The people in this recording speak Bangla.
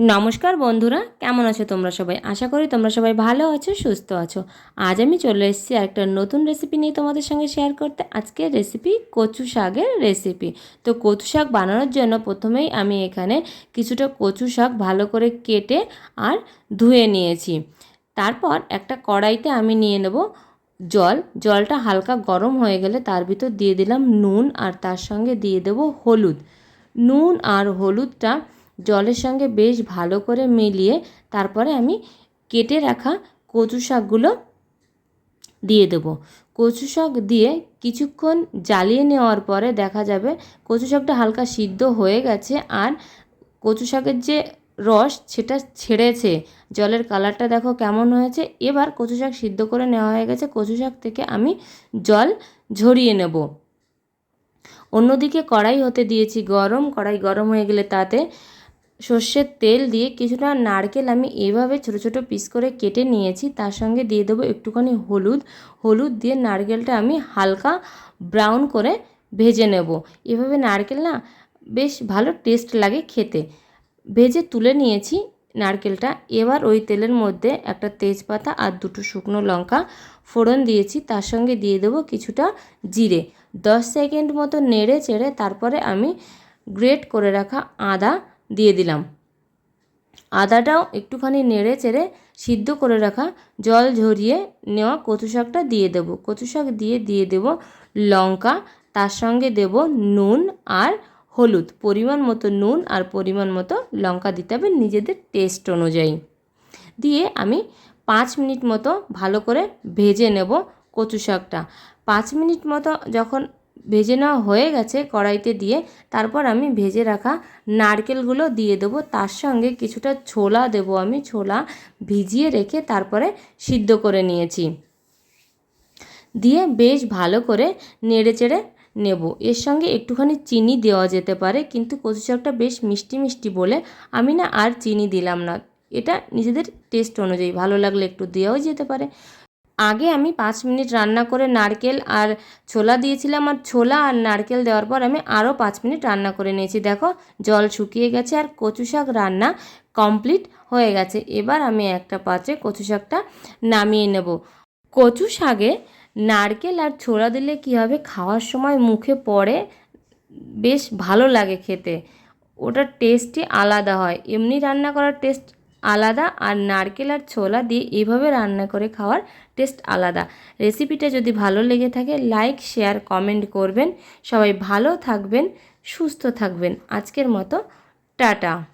নমস্কার বন্ধুরা, কেমন আছো তোমরা সবাই? আশা করি তোমরা সবাই ভালো আছো, সুস্থ আছো। আজ আমি চলে এসেছি একটা নতুন রেসিপি নিয়ে তোমাদের সঙ্গে শেয়ার করতে। আজকের রেসিপি কচু শাকের রেসিপি তো কচু শাক বানানোর জন্য প্রথমেই আমি এখানে কিছুটা কচু শাক ভালো করে কেটে আর ধুয়ে নিয়েছি। তারপর একটা কড়াইতে আমি নিয়ে নেব জল। জলটা হালকা গরম হয়ে গেলে তার ভিতর দিয়ে দিলাম নুন আর তার সঙ্গে দিয়ে দেবো হলুদ। নুন আর হলুদটা জলের সঙ্গে বেশ ভালো করে মিলিয়ে তারপরে আমি কেটে রাখা কচু শাকগুলো দিয়ে দেব। কচু শাক দিয়ে কিছুক্ষণ জ্বালিয়ে নেওয়ার পরে দেখা যাবে কচু শাকটা হালকা সিদ্ধ হয়ে গেছে আর কচু শাকের যে রস সেটা ছেড়েছে। জলের কালারটা দেখো কেমন হয়েছে। এবার কচু শাক সিদ্ধ করে নেওয়া হয়ে গেছে। কচু শাক থেকে আমি জল ঝরিয়ে নেব। অন্যদিকে কড়াই হতে দিয়েছি গরম। কড়াই গরম হয়ে গেলে তাতে সর্ষের তেল দিয়ে কিছুটা নারকেল আমি এভাবে ছোট ছোট পিস করে কেটে নিয়েছি। তার সঙ্গে দিয়ে দেবো একটুখানি হলুদ। হলুদ দিয়ে নারকেলটা আমি হালকা ব্রাউন করে ভেজে নেব। এভাবে নারকেল না বেশ ভালো টেস্ট লাগে খেতে। ভেজে তুলে নিয়েছি নারকেলটা। এবার ওই তেলের মধ্যে একটা তেজপাতা আর দুটো শুকনো লঙ্কা ফোড়ন দিয়েছি। তার সঙ্গে দিয়ে দেবো কিছুটা জিরে। দশ সেকেন্ড মতো নেড়ে চেড়ে তারপরে আমি গ্রেট করে রাখা আদা দিয়ে দিলাম। আদাটাও একটুখানি নেড়ে চেড়ে সিদ্ধ করে রাখা জল ঝরিয়ে নেওয়া কচু শাকটা দিয়ে দেবো। কচু শাক দিয়ে দিয়ে দেব লঙ্কা, তার সঙ্গে দেব নুন আর হলুদ। পরিমাণ মতো নুন আর পরিমাণ মতো লঙ্কা দিতে হবে নিজেদের টেস্ট অনুযায়ী। দিয়ে আমি পাঁচ মিনিট মতো ভালো করে ভেজে নেব কচু শাকটা পাঁচ মিনিট মতো যখন ভেজে নেওয়া হয়ে গেছে কড়াইতে দিয়ে। তারপর আমি ভেজে রাখা নারকেলগুলো দিয়ে দেবো। তার সঙ্গে কিছুটা ছোলা দেবো আমি। ছোলা ভিজিয়ে রেখে তারপরে সিদ্ধ করে নিয়েছি। দিয়ে বেশ ভালো করে নেড়ে চেড়ে নেব। এর সঙ্গে একটুখানি চিনি দেওয়া যেতে পারে, কিন্তু কচু শাকটা বেশ মিষ্টি মিষ্টি বলে আমি না আর চিনি দিলাম না। এটা নিজেদের টেস্ট অনুযায়ী। ভালো লাগলে একটু দেওয়াও যেতে পারে। আগে আমি পাঁচ মিনিট রান্না করে নারকেল আর ছোলা দিয়েছিলাম আর ছোলা আর নারকেল দেওয়ার পর আমি আরও পাঁচ মিনিট রান্না করে নিয়েছি। দেখো, জল শুকিয়ে গেছে আর কচু শাক রান্না কমপ্লিট হয়ে গেছে। এবার আমি একটা পাত্রে কচু শাকটা নামিয়ে নেব। কচু শাকে নারকেল আর ছোলা দিলে কী হবে? খাওয়ার সময় মুখে পড়ে, বেশ ভালো লাগে খেতে। ওটার টেস্টই আলাদা হয়। এমনি রান্না করার টেস্ট আলাদা আর নারকেল আর ছোলা দিয়ে এভাবে রান্না করে খাওয়ার টেস্ট আলাদা। রেসিপিটা যদি ভালো লেগে থাকে, লাইক, শেয়ার, কমেন্ট করবেন। সবাই ভালো থাকবেন, সুস্থ থাকবেন। আজকের মতো, টাটা।